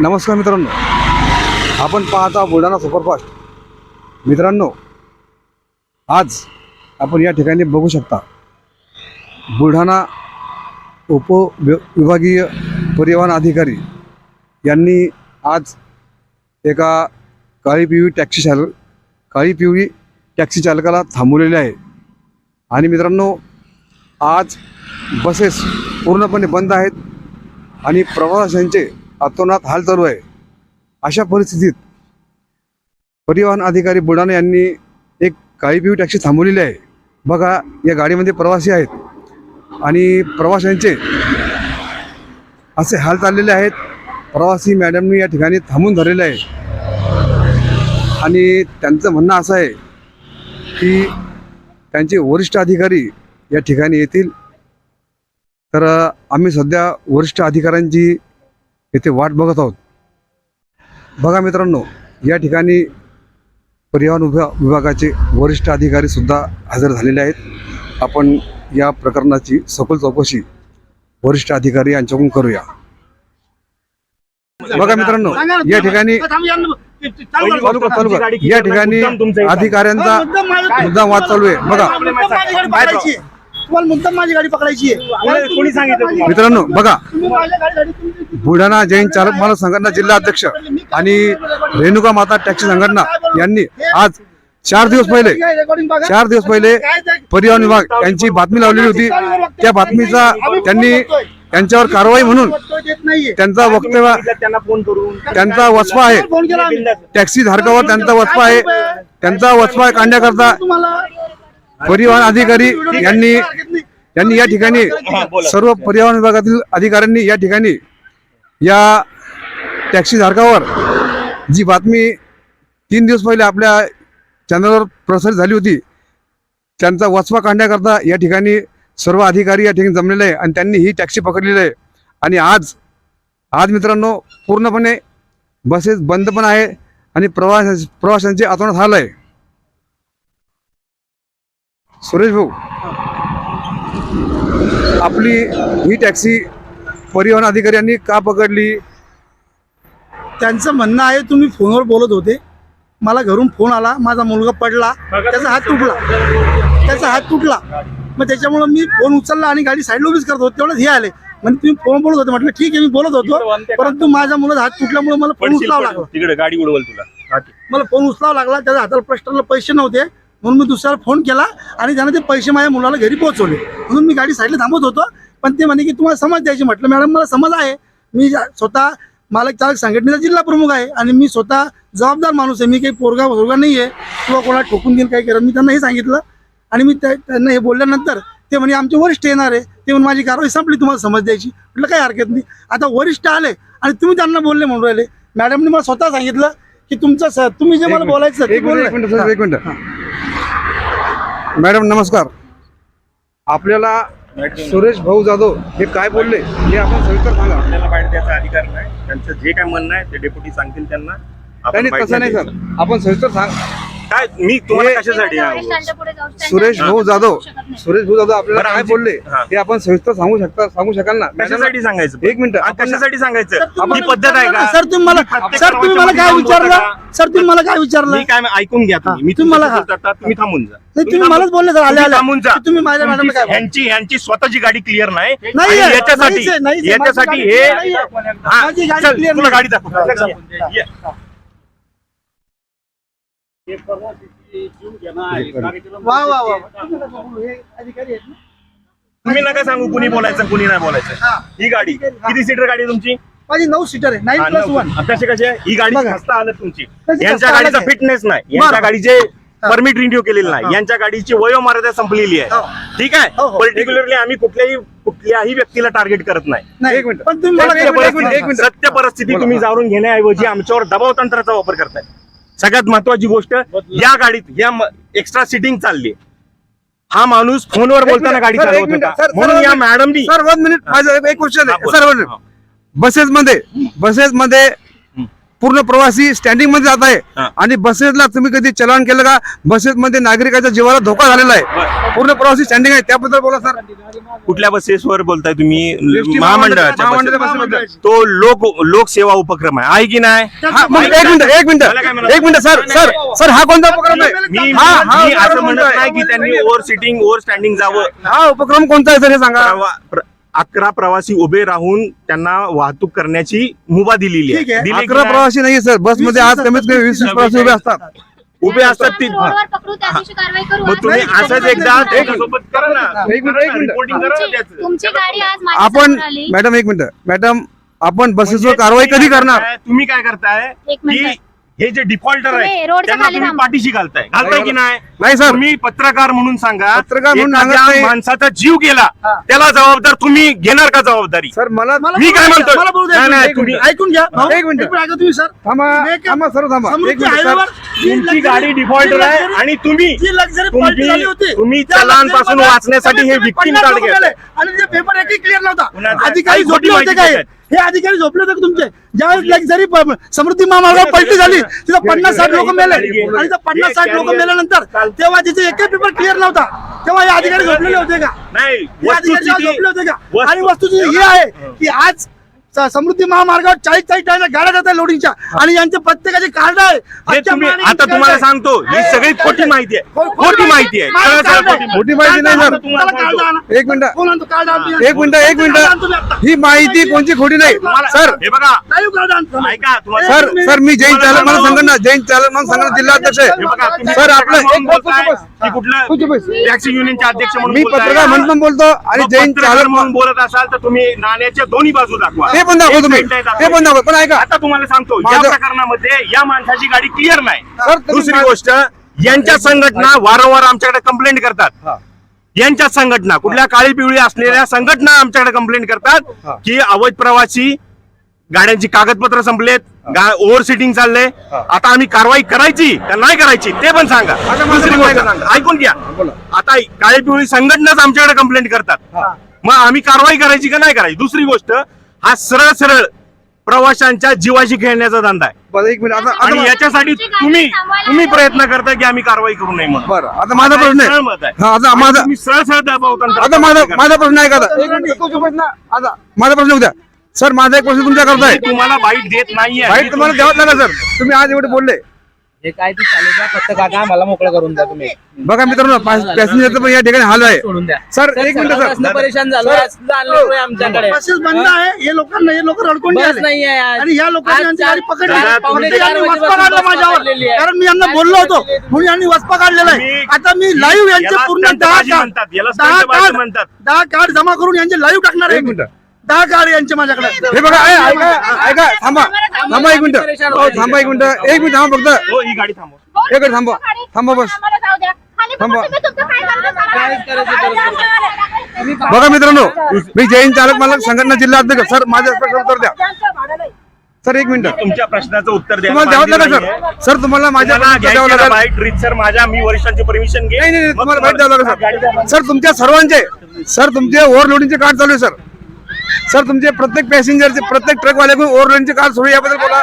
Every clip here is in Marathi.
नमस्कार मित्रांनो. आपण पाहता बुलढाणा सुपरफास्ट. मित्रांनो आज आपण या ठिकाणी बघू शकता बुलढाणा उप वि- विभागीय परिवहन अधिकारी यांनी आज एका काळी पिवळी टॅक्सी चालक काळी पिवळी टॅक्सी चालकाला थांबवलेले आहे. आणि मित्रांनो आज बसेस पूर्णपणे बंद आहेत आणि प्रवाशांचे अतोनात हाल चालू आहे. अशा परिस्थितीत परिवहन अधिकारी बुलढाणा यांनी एक काही पिवळी टॅक्सी थांबवलेली आहे. बघा या गाडीमध्ये प्रवासी आहेत आणि प्रवाशांचे असे हाल चाललेले आहेत. प्रवासी मॅडमनी या ठिकाणी थांबून धरलेले आहे. आणि त्यांचं म्हणणं असं आहे की त्यांचे वरिष्ठ अधिकारी या ठिकाणी येतील. तर आम्ही सध्या वरिष्ठ अधिकाऱ्यांची येथे वाट बघत आहोत. बघा मित्रांनो या ठिकाणी परिवहन विभा विभागाचे वरिष्ठ अधिकारी सुद्धा हजर झालेले आहेत. आपण या प्रकरणाची सखोल चौकशी वरिष्ठ अधिकारी यांच्याकडून करूया. बघा मित्रांनो या ठिकाणी. या ठिकाणी अधिकाऱ्यांचा मुद्दाम वाद चालू आहे. बघा. तुम्हाला मुद्दाम माझी गाडी पकडायची आहे. कोणी सांगितलं? मित्रांनो बघा. बुलढाणा जैन चालक मालक संघटना जिल्हा अध्यक्ष आणि रेणुका माता टॅक्सी संघटना यांनी आज चार दिवस पहिले. चार दिवस पहिले परिवहन विभाग यांची बातमी लावलेली होती. त्या बातमीचा त्यांनी त्यांच्यावर कारवाई म्हणून. त्यांचा वक्तव्य सांगितलं? त्यांना फोन करून. त्यांचा वचपा आहे. टॅक्सी धारकावर त्यांचा वचपा आहे. त्यांचा वचपा काढण्याकरता तुम्हाला परिवहन अधिकारी यांनी यांनी या ठिकाणी सर्व परिवहन विभागातील अधिकाऱ्यांनी या ठिकाणी या टॅक्सी धारकावर जी बातमी तीन दिवस पहिले आपल्या चॅनलवर प्रसारित झाली होती त्यांचा वचपा काढण्याकरता या ठिकाणी सर्व अधिकारी या ठिकाणी जमलेले आहे आणि त्यांनी ही टॅक्सी पकडलेली आहे. आणि आज आज मित्रांनो पूर्णपणे बसेस बंद पण आहे आणि प्रवास प्रवाशांचे आतोनात हाल आहे. सुरेश भाऊ आपली ही टॅक्सी परिवहन अधिकाऱ्यांनी का पकडली? त्यांचं म्हणणं आहे तुम्ही फोनवर बोलत होते. मला घरून फोन आला माझा मुलगा पडला त्याचा हात तुटला. त्याचा हात तुटला. मग त्याच्यामुळं मी फोन उचलला आणि गाडी साईडला उभीच करत होतो. तेवढंच हे आले. म्हणजे तुम्ही फोन बोलत होते म्हटलं ठीक आहे मी बोलत होतो. परंतु माझ्या मुलाचा हात तुटल्यामुळे मला फोन उचलावा. लागला. तिकडे गाडी उडवल तुला. हा. मला फोन उचलावा लागला त्याच्या हाताला प्रश्नाला पैसे नव्हते. म्हणून मी दुसऱ्याला फोन केला आणि त्यानं ते पैसे माझ्या मुलाला घरी पोहोचवले. म्हणून मी गाडी साईडला थांबत होतो. पण ते म्हणे की तुम्हाला समज द्यायची. म्हटलं मॅडम मला समज आहे. मी स्वतः मालक चालक संघटनेचा जिल्हा प्रमुख आहे आणि मी स्वतः जबाबदार माणूस आहे. मी काही पोरगा पोरगा नाही आहे. किंवा कोणाला ठोकून देईल काही करत मी त्यांना हे सांगितलं आणि मी त्या- त्यांना हे बोलल्यानंतर ते म्हणे आमचे वरिष्ठ येणार आहे. ते म्हणून माझी कारवाई संपली तुम्हाला समज द्यायची. म्हटलं काही हरकत नाही. आता वरिष्ठ आले आणि तुम्ही त्यांना बोलले म्हणून राहिले. मॅडमने मला स्वतः सांगितलं की तुमचं तुम्ही जे मला बोलायचं ते एक मिनिट एक बोलले. मिनिट सर, एक मिनिट मॅडम नमस्कार. आपल्याला सुरेश भाऊ जाधव हे काय बोलले? हे आपण सविस्तर सांगा. आपल्याला बाहेर द्यायचा अधिकार नाही. त्यांचं जे काय म्हणणं आहे ते डेप्युटी सांगतील त्यांना. आपण नाही बाहेर तसं नाही सर. आपण सविस्तर सांग. काय मी तुम्हाला हे- कशासाठी हा- सुरेश भाऊ जाधव सुरेश भाऊ जाधव आपल्याला बरं, काय आमची- बोलले हा. हे आपण सविस्तर सांगू शकता सांगू शकाल ना? कशासाठी सांगायचं? एक मिनिट हा, आपण कशासाठी सांगायचं? ही पद्धत आहे का? सर तुम्ही मला सर तुम्ही मला काय विचारलं? सर तुम्ही मला काय विचारलं? मी काय ऐकून घ्या तुम्ही. मी तुम्ही मला- तुम्ही थांबून जा. नाही तुम्ही मलाच बोलले सर आले तुम्ही आले थांबून जा. तुम्ही माझ्या काय बोलले? ह्यांची ह्यांची स्वतःची गाडी क्लिअर नाही. नाही आणि याच्यासाठी नाहीच आहे, नाहीच आहे. याच्यासाठी हे गाडी clear नाहीये. हा, माझी गाडी चल, clear तुला नाही. गाडी दाखव. ये. वा वा वा तुम्ही नका बोलू, हे अधिकारी आहेत ना. तुम्ही नका सांगू कुणी बोलायचं कुणी नाही बोलायचं हा. ही गाडी किती सीटर गाडी आहे तुमची माझी नऊ सीटर आहे नाईन हा, प्लस. वन आहे ही गाडी बघा. आलं तुमची कशी यांच्या गाडीचा आलं फिटनेस नाही बरं. यांच्या गाडीचे हा. परमिट रिन्यू केलेलं हा. नाही यांच्या गाडीची वयोमर्यादा संपलेली हो. आहे ठीक आहे हो, हो. पर्टिक्युलरली आम्ही कुठल्याही कुठल्याही व्यक्तीला टार्गेट करत नाही नाही एक मिनिट. पण तुम्ही मला सत्य परिस्थिती- एक मिनिट. सत्य परिस्थिती तुम्ही हा. जाणून घेण्याऐवजी आमच्यावर दबाव तंत्राचा वापर करताय सगळ्यात महत्वाची गोष्ट या गाडीत या एक्स्ट्रा सिटिंग चालली हा माणूस फोनवर बोलताना गाडी चालवत. होता म्हणून सर, या. मॅडमनी सर वन मिनिट माझं एक- क्वेश्चन हा, आहे. सर वन हा. बसेस मध्ये बसेस मध्ये पूर्ण प्रवासी स्टँडिंगमध्ये जात आहे. आणि बसेसला तुम्ही कधी चलान केलं का? बसेसमध्ये नागरिकाच्या जीवाला धोका झालेला आहे. पूर्ण प्रवासी स्टँडिंग आहे. त्याबद्दल बोला सर. कुठल्या बसेसवर बोलताय तुम्ही? महामंडळाच्या बसेस. तो लोक लोकसेवा उपक्रम आहे. आहे की नाही? हा, एक मिनिट एक मिनिट? एक मिनिट सर सर सर हा कोणता उपक्रम आहे? मी असं म्हणत? नाही की त्यांनी ओव्हर सिटिंग ओव्हर स्टँडिंग जावं. हा उपक्रम कोणता आहे सर हे सांगा. अकरा प्रवासी उभे राहून त्यांना वाहतूक करण्याची मुभा दिलेली आहे. दिली की अकरा नाही? प्रवासी नाही सर बसमध्ये आज कमीत कमी वीस वीस प्रवासी उभे असतात उभे असतात ती रोडवर पकडू त्या दिवशी कारवाई करू मग आज तुम्ही नाही, असंच एकदा नाही. त्याच्यासोबत करा ना एक मिनिट, एक मिनिट. रिपोर्टिंग करा ना तुमची- त्याचं. तुमची गाडी आज आपण आली मॅडम एक मिनिट मॅडम आपण बसेसवर म्हणजे कारवाई तुम्ही कधी काय करणार करताय? तुम्ही काय करताय एक मिनिट. की हे जे डिफॉल्टर तुम्ही आहे रोडच्या त्यांना खाली तुम्ही थांबा. पाठीशी घालताय घालताय की नाही नाही सर तुम्ही पत्रकार म्हणून सांगा पत्रकार म्हणून एखाद्या सांगत नाही. माणसाचा जीव गेला त्याला जबाबदार तुम्ही घेणार का जबाबदारी सर मला मला मी काय बोलू द्या, म्हणतोय? मला बोलू द्या, नाही, नाही, एक मिनिट. तुम्ही- ऐकून घ्या भाऊ, एक मिनिट. ऐका तुम्ही सर थांबा एक- थांबा सर थांबा एक जी तुमची luxury- गाडी डिफॉल्टर जी आहे luxury- आणि तुम्ही जी लक्झरी तुम्ही- पॉलिटी झाली होती तुम्ही त्या चलानपासून luxury वाचण्यासाठी मध्ये हे victim कमी card. लोकं गेले. आणि ते पेपर एकही क्लिअर नव्हता कुणाचा- अधिकारी काही खोटी झोपले होते माहिती काय. हे अधिकारी झोपले होते का तुमचे ज्यावेळेस लक्झरी समृद्धी महामार्गावर पलटी झाली तिथं पन्नास साठ लोक मेले आणि पन्नास साठ लोक मेल्यानंतर तेव्हा तिथे एकही पेपर क्लिअर नव्हता. तेव्हा हे अधिकारी झोपलेले होते का? नाही हे अधिकारी जेव्हा झोपले होते का? आणि वस्तुस्थिती ही आहे की आज समृद्धी महामार्गावर चाळीस चाळीस टायला गाड्या जातात लोडिंगच्या आणि यांचे प्रत्येकाचे कार्ड आहे. हे आता तुम्हाला. सांगतो ही सगळी खोटी माहिती आहे. खोटी माहिती आहे. खोटी माहिती नाही सर. एक मिनिट? एक मिनिट एक मिनिट. ही माहिती कोणची खोटी नाही? सर. हे बघा. सर सर मी जैन चालक मला संघटना जैन चालक मला संघटना जिल्हा अध्यक्ष. आहे सर आपलं म्हणून कुठलं? टॅक्सी युनियनचे अध्यक्ष म्हणून मी. पत्रकार म्हणून पण बोलतो आणि मग जैन चालक म्हणून बोलत असाल तर तुम्ही नाण्याच्या दोन्ही बाजू दाखवा. ते पण दाखवा तुम्ही. ते पण दाखवा. पण ऐका. आता तुम्हाला सांगतो या माझं- प्रकरणामध्ये या माणसाची गाडी क्लिअर नाही. सर, तुम्ही दुसरी गोष्ट यांच्या संघटना वारंवार आमच्याकडे कंप्लेंट करतात. यांच्या संघटना कुठल्या काळी पिवळी असलेल्या संघटना आमच्याकडे कंप्लेंट करतात हा. की अवैध प्रवासी गाड्यांची कागदपत्र संपलेत ओव्हर सिटिंग चाललंय. आता आम्ही कारवाई करायची का नाही करायची ते पण सांगा. आता माझं दुसरी म्हणणं गोष्ट ऐका. सांगा ऐकून घ्या. बोला. आता काळी पिवळी संघटनाच आमच्याकडे कंप्लेंट करतात. मग आम्ही कारवाई करायची का नाही करायची? दुसरी गोष्ट हा सरळ सरळ प्रवाशांच्या जीवाशी खेळण्याचा धंदा आहे. बरं एक मिनिट. आता आणि आता याच्यासाठी तुम्ही तुम्ही प्रयत्न करता की आम्ही कारवाई करू नये म्हणून. बरं आता माझा प्रश्न सरळ आहे मत आहे. हा आता माझा तुम्ही सरळ सरळ दबावताना आता माझा माझा प्रश्न आहे का आता? एक मिनिट, तो प्रश्न आता माझा प्रश्न उद्या. सर माझा एक प्रश्न तुमच्या करताय तुम्हाला बाईट देत नाहीये. वाईट तुम्हाला द्यावंच लागेल सर. तुम्ही आज एवढे बोलले. हे काय ते चालू द्या फक्त काका मला मोकळं करून द्या तुम्ही. बघा मित्रांनो पॅसेंजरचं पण या ठिकाणी हाल आहे. सोडून द्या. सर एक मिनिट सर परेशान झालो. सर, आज आणलं आमच्याकडे. बसेस बंद आहे. हे लोकांना हे लोक रडकोंडी बस आले. नाहीये आज. आणि या लोकांनी आज यांची चार- गाडी पकडली दादा, पावणे तुम्ही- चार यांनी वाजेपासून वचपा काढला बस माझ्यावर. पकडलेली आहे. कारण मी यांना बोललो होतो. म्हणून यांनी वचपा काढलेला आहे. आता मी लाईव्ह यांचे याला पूर्ण दहा स्टंटबाजी कार्ड म्हणतात, याला दहा स्टंटबाजी कार्ड म्हणतात. दहा कार्ड जमा करून यांचे लाईव्ह टाकणार आहे एक. मिनिट. दहा कार्ड यांचे माझ्याकडे. हे बघा ऐका ऐका थांबा. थांबा एक मिनिट. हो, थांबा एक मिनिट. एक मिनिट थांबा फक्त. हो ही गाडी थांबव. एक मिनिट थांबा. थांबा बस. आम्हाला जाऊ द्या. खाली बघा थांबा. करा. बघा मित्रांनो मी जैन चालक मालक संघटना जिल्हा अध्यक्ष. सर माझ्या प्रश्न उत्तर द्या. सर एक मिनिट. तुमच्या प्रश्नाचं उत्तर द्या तुम्हाला द्यावं लागेल सर. सर तुम्हाला माझ्या प्रश्नाचं द्यावं लागेल. रीत सर माझ्या मी वरिष्ठांची परमिशन घे नाही नाही नाही, मग तुम्हाला द्यावं लागेल द्या. सर. सर तुमच्या सर्वांचे सर तुमचे ओव्हरलोडिंगचे कार्ड चालू आहे सर. सर तुमचे प्रत्येक पॅसेंजरचे प्रत्येक ट्रकवाल्याकडून ओव्हरलोडिंगचे कार्ड सोडू याबद्दल बोला.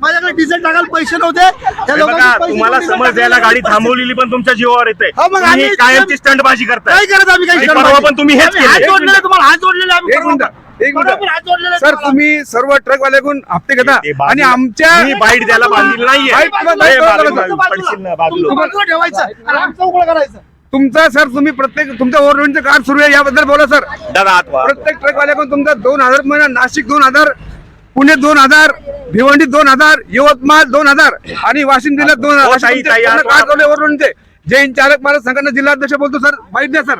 माझ्याकडे डिझेल टाकायला पैसे नव्हते हे बघा तुम्हाला समज द्यायला गाडी थांबवलेली पण तुमच्या जीवावर येते हो, मग तुम्ही आम्ही- कायमची स्टंटबाजी करताय काय करत आम्ही काही आणि करणार परवा नाही. पण तुम्ही हेच हात केले. जोडलेले तुम्हाला हात जोडलेले आम्ही एक मिनिट एक जोडलेले सर तुम्हाला. तुम्ही सर्व ट्रकवाल्याकडून हप्ते घेता ते आणि आमच्या मी बाईट द्यायला बांधील नाहीये बाईट तुम्हाला ए, द्यावं बाजूला- लागेल. बाजूला पडशील ना, बाजूला. तुमचं बाजूला ठेवायचं आणि आमचं उघड करायचं तुमचा सर तुम्ही प्रत्येक तुमच्या ओव्हरलोडिंगचे कार्ड सुरू आहे याबद्दल बोला सर. दादा आत. प्रत्येक ट्रकवाल्याकडून तुमचा दोन हजार महिना नाशिक दोन हजार पुणे दोन हजार भिवंडी दोन हजार यवतमाळ दोन हजार आणि वाशिम जिल्ह्यात दोन हो, हजार ताई, ताई, आज कार्ड ओव्हरलोडिंगचे जैन चालक मला संघटना जिल्हा अध्यक्ष बोलतो सर. माहिती द्या सर.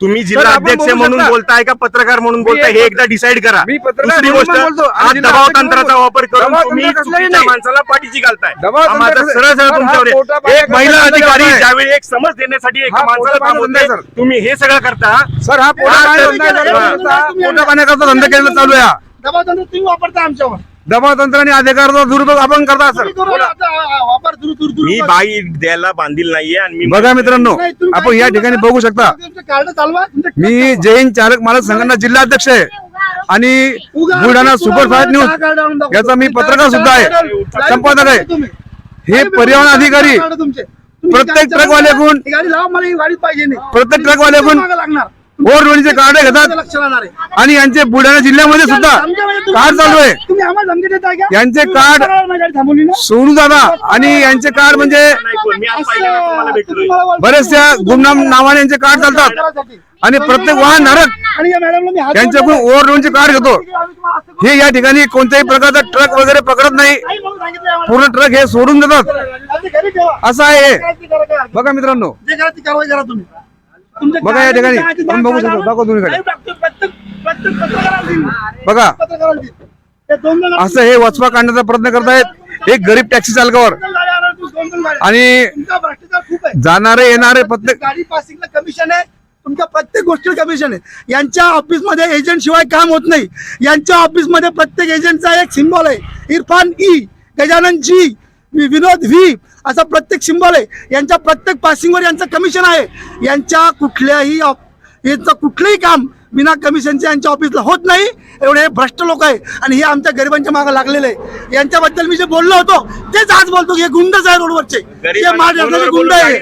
तुम्ही जिल्हा आपण अध्यक्ष बोलू म्हणून शकता. बोलताय का पत्रकार म्हणून बोलताय हे एक- एकदा डिसाईड करा मी पत्रकार दुसरी म्हणून गोष्ट पण बोलतो. आणि आज जिल्हा दबाव अध्यक्ष तंत्राचा म्हणून वापर करून दबाव तुम्ही तंत्र कसलंही चुकीच्या नाही. माणसाला पाठीची घालताय दबाव हा तंत्र माझा सरळ सरळ सर, हा तुमच्यावर पोटा आहे. पाण्याचा एक महिला अधिकारी आहे. ज्यावेळी एक समज देण्यासाठी एक हा माणसाला पोटा पाण्याचा थांबवते धंदा आहे, सर. तुम्ही हे सगळं करता सर हा पोटा हा, पाण्याचा धंदा. आहे. पोटा पाण्याकरता धंदा केलेला चालू आहे हा. दबाव तंत्र तुम्ही वापरता आमच्यावर दबाव तंत्र आणि अधिकाराचा दुरुपयोग आपण करता सर वापर दूर दूर दूर मी बाईट द्यायला बांधील नाहीये आणि मी बघा मित्रांनो आपण या ठिकाणी. बघू शकता. कार्ड चालवा मी जैन चालक मालक संघटना जिल्हा अध्यक्ष आहे आणि बुलढाणा सुपरफास्ट न्यूज. याचा मी पत्रकार सुद्धा आहे. संपादक आहे. हे पर्यावरण अधिकारी प्रत्येक ट्रकवाल्याकडून- गाडी लावा मला गाडी पाहिजे नाही. प्रत्येक ट्रकवाल्याकडून ओव्हरलोडिंगचे कार्ड घेतात आणि यांचे बुलढाणा जिल्ह्यामध्ये सुद्धा कार्ड चालू आहे यांचे कार्ड- सोनू दादा आणि यांचे कार्ड म्हणजे बरेचशा गुमनाम नावाने यांचे कार्ड चालतात. आणि प्रत्येक वाहन धारक यांच्याकडून. ओव्हरलोडचे कार्ड घेतो. हे या ठिकाणी कोणत्याही प्रकारचा ट्रक वगैरे पकडत नाही. पूर्ण ट्रक हे सोडून देतात. असं आहे बघा मित्रांनो बघा या ठिकाणी. आपण बघू शकतो. दाखवा देईन. बघा. हे असं हे वचपा काढण्याचा प्रयत्न करतायत एक गरीब टॅक्सी चालकावर. आणि जाणारे येणारे प्रत्येक गाडी पासिंगला कमिशन आहे तुमच्या प्रत्येक गोष्टीला कमिशन आहे यांच्या ऑफिसमध्ये एजंट शिवाय काम होत नाही यांच्या ऑफिसमध्ये प्रत्येक एजंटचा एक सिम्बॉल आहे Irfan E Gajanan G Vinod V असा प्रत्येक सिंबल आहे यांच्या प्रत्येक पासिंगवर यांचं कमिशन आहे. यांच्या कुठल्याही यांचं कुठलंही काम बिना कमिशनचे यांच्या ऑफिसला होत नाही. एवढे हे भ्रष्ट लोक आहे आणि हे आमच्या गरिबांच्या मागे लागलेले आहे. यांच्याबद्दल मी जे बोललो होतो तेच आज बोलतो की हे गुंडच आहे रोडवरचे. हे महाराष्ट्राचे गुंड आहे.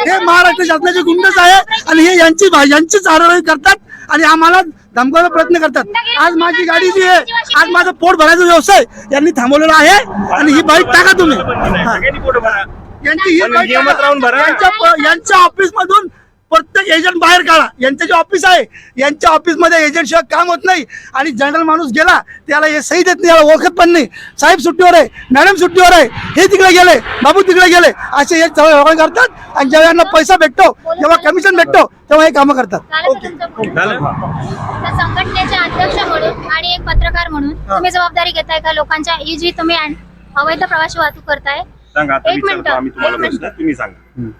हे महाराष्ट्र शासनाचे गुंडच आहे. आणि हे यांची यांचीच आरोळी करतात आणि आम्हाला धमकावण्याचा प्रयत्न करतात. आज माझी गाडी जी आहे आज माझं पोट भरायचा व्यवसाय यांनी थांबवलेला आहे आणि ही बाईक टाका तुम्ही. यांची ही यांच्या ऑफिस मधून प्रत्येक एजंट बाहेर काढा. यांचं जे ऑफिस आहे यांच्या ऑफिसमध्ये एजंट शिवाय काम होत नाही. आणि जनरल माणूस गेला त्याला हे सही देत नाही याला ओळखत पण नाही. साहेब सुट्टीवर आहे मॅडम सुट्टीवर आहे. हे तिकडे गेले बाबू तिकडे गेले. असे हे सगळे व्यवहार करतात आणि जेव्हा यांना पैसा भेटतो जेव्हा कमिशन भेटतो तेव्हा हे कामं करतात. झालं का तुमचं बोलणं? झालं? तर संघटनेचे अध्यक्ष म्हणून आणि एक पत्रकार म्हणून तुम्ही जबाबदारी घेताय का? लोकांच्या ही जी तुम्ही अवैध प्रवासी वाहतूक करताय. सांगा आता एक मिनिट. विचारतो आम्ही तुम्हाला एक मिनिट. प्रश्न तुम्ही सांगा.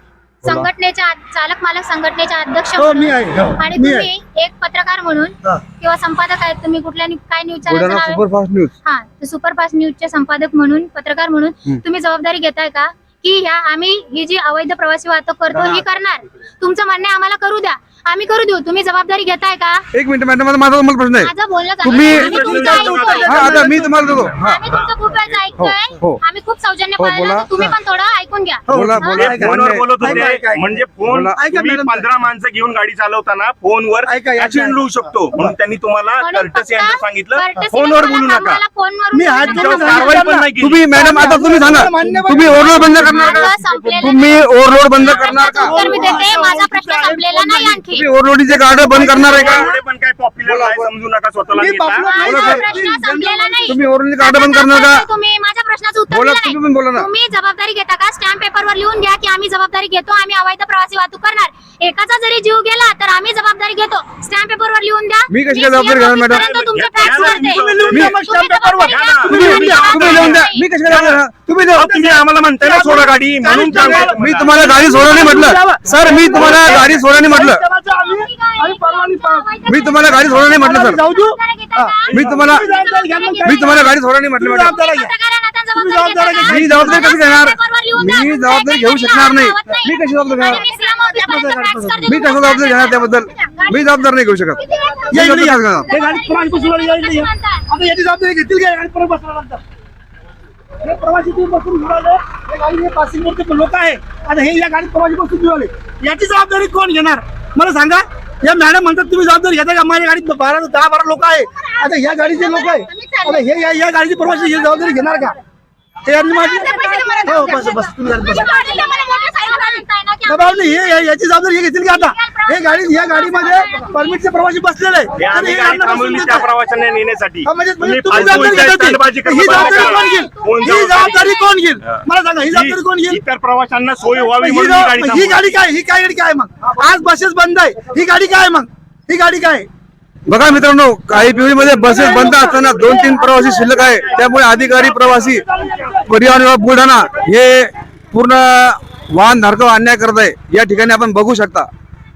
संघटनेच्या चालक मालक संघटनेचे अध्यक्ष हो, मी म्हणून आहे, हो, आणि मी तुम्ही एक पत्रकार म्हणून हा. किंवा संपादक आहेत तुम्ही कुठल्या न्यू- काय न्यूज बुलढाणा आहे? सुपरफास्ट न्यूज हा तर सुपरफास्ट न्यूजचे संपादक म्हणून पत्रकार म्हणून तुम्ही जबाबदारी घेताय का? की ह्या आम्ही ही जी अवैध प्रवासी वाहतूक करतो ही करणार. तुमचं म्हणणं आहे आम्हाला करू द्या. आम्ही करू देऊ तुम्ही जबाबदारी घेताय का एक मिनिट मॅडम माझा माझा तुम्हाला प्रश्न आहे माझं बोलणं झालं. तुम्ही- आम्ही तुमचं ऐकतोय. हा आता मी तुम्हाला देतो हा आम्ही तुमचं खूप वेळचं ऐकतोय हो, हो. आम्ही खूप सौजन्य हो, पाळलं बोला. तर तुम्ही पण थोडं ऐकून घ्या हो, बोला. बोला ते फोनवर मान्य आहे. बोलत ऐका, ऐका, होते ऐका. म्हणजे फोन बोला. ऐका, तुम्ही मॅडम. पंधरा माणसं घेऊन गाडी चालवताना फोनवर ऐका, ऐका, ऍक्सिडेंट ऐका. होऊ शकतो म्हणून त्यांनी तुम्हाला म्हणून कर्टसी फक्त यांना सांगितलं courtesy फोनवर बोलू नका आम्हाला मी हात बोलू जोडून नका. कारवाई पण नाही केली तुम्ही मॅडम आता तुम्ही सांगा तुम्ही ओव्हरलोड बंद करणार का माझं संपलेलं तुम्ही ओव्हरलोड बंद करणार का प्रश्नाचं उत्तर मी देते माझा प्रश्न संपलेला नाही आणखी तुम्ही ओव्हरलोडीचे कार्ड बंद करणार आहे का एवढे पण काय पॉप्युलर आहे समजू नका स्वतःला मी नेता. popular नाही. माझा बोला, प्रश्न संपलेला नाही तुम्ही ओव्हरलोडचे कार्ड बंद करणार का तुम्ही माझ्या प्रश्नाचं उत्तर बोला, दिलं तुम्ही पण बोला ना. तुम्ही जबाबदारी घेता का स्टॅम्प पेपरवर लिहून घ्या की आम्ही जबाबदारी घेतो आम्ही अवैध प्रवासी वाहतूक करणार एकाचा जरी जीव गेला तर आम्ही जबाबदारी घेतो स्टॅम्प पेपरवर लिहून द्या मी कशी जबाबदारी घेणार, मॅडम? ऑफिसपर्यंत तुमचे घ्या, फॅक्स घ्या, करते. तुम्ही लिहून द्या मग तुम्ही stamp paper वर. घ्या. तुम्ही लिहून द्या मी कशी तुम्ही अहो, तुम्ही आम्हाला म्हणताय ना सोडा गाडी म्हणून सांगतो मी तुम्हाला गाडी सोडवणे म्हटलं. सर मी तुम्हाला गाडी म्हटलं. आम्ही परवानगी पा- मी तुम्हाला गाडी सोडवणे म्हटलं सर. जाऊ देऊ? मी तुम्हाला मी तुम्हाला गाडी सोडवणे म्हटलं मॅडम? मी जबाबदारी कशी घेणार. मी जबाबदारी घेऊ शकणार नाही. नाही. मी कशी जबाबदारी घेणार? मी. मी कसं जबाबदारी घेणार त्याबद्दल? मी जबाबदार नाही घेऊ शकत. हे गाडी. आता याची जबाबदारी घेतील का गाडी परत बसणार नंतर. हे प्रवासी तुम्ही बसून घेऊन हे गाडी हे पासिंग वरती लोक आहे. आणि हे या गाडीत प्रवासी बसून घेऊन याची जबाबदारी कोण घेणार? मला सांगा. या मॅडम म्हणतात तुम्ही जबाबदारी घेता का? माझ्या गाडीत बारा दहा बारा लोक आहे. आता ह्या गाडीचे लोक आहे. आता हे या- या गाडीची प्रवासी ही जबाबदारी घेणार का? ते यांनी माझी हो बस बस तुम्ही बस. दबाव नाही हे याची जबाबदारी हे घेतील का आता? हे गाडी या गाडीमध्ये परमिटचे प्रवासी बसलेले. हे आम्ही गाडी थांबवली त्या. प्रवाशांना नेण्यासाठी. म्हणजे म्हणजे तुम्ही फालतू जबाबदारी. स्टंटबाजी ही बंद जबाबदारी. कोण घेईल? कोण ही जबाबदारी? कोण घेईल. मला सांगा ही जबाबदारी कोण घेईल? इतर प्रवाशांना सोय व्हावी ही म्हणून ही गाडी जबाब- ही थांबवली. गाडी काय? ही काय गाडी काय मग? आज बसेस बंद आहे. ही गाडी काय मग? ही गाडी काय? बघा मित्रांनो काही पिढीमध्ये बसेस बंद असताना दोन तीन प्रवासी शिल्लक आहे. त्यामुळे अधिकारी प्रवासी परिवहन विभाग बुलढाणा हे पूर्ण वाहन धारकावर अन्याय करत आहे. या ठिकाणी आपण बघू शकता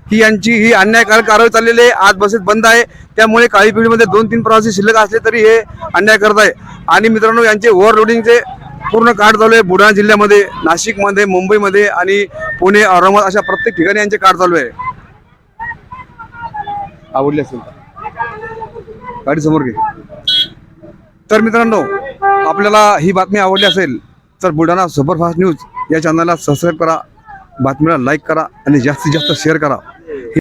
की यांची ही अन्यायकारक कारवाई चाललेली आहे. आज बसेस बंद आहे. त्यामुळे काही पिढीमध्ये दोन तीन प्रवासी शिल्लक असले तरी हे अन्याय करत आहे. आणि मित्रांनो यांचे ओव्हरलोडिंगचे पूर्ण कार्ड चालू आहे बुलढाणा जिल्ह्यामध्ये नाशिकमध्ये मुंबईमध्ये आणि पुणे औरंगाबाद अशा प्रत्येक ठिकाणी यांचे कार्ड चालू आहे. आवडले असेल गाडी समोर घे. तर मित्रांनो आपल्याला ही बातमी आवडली असेल तर बुलढाणा सुपरफास्ट न्यूज या चॅनलला सबस्क्राईब करा बातमीला लाईक करा आणि जास्तीत जास्त शेअर करा.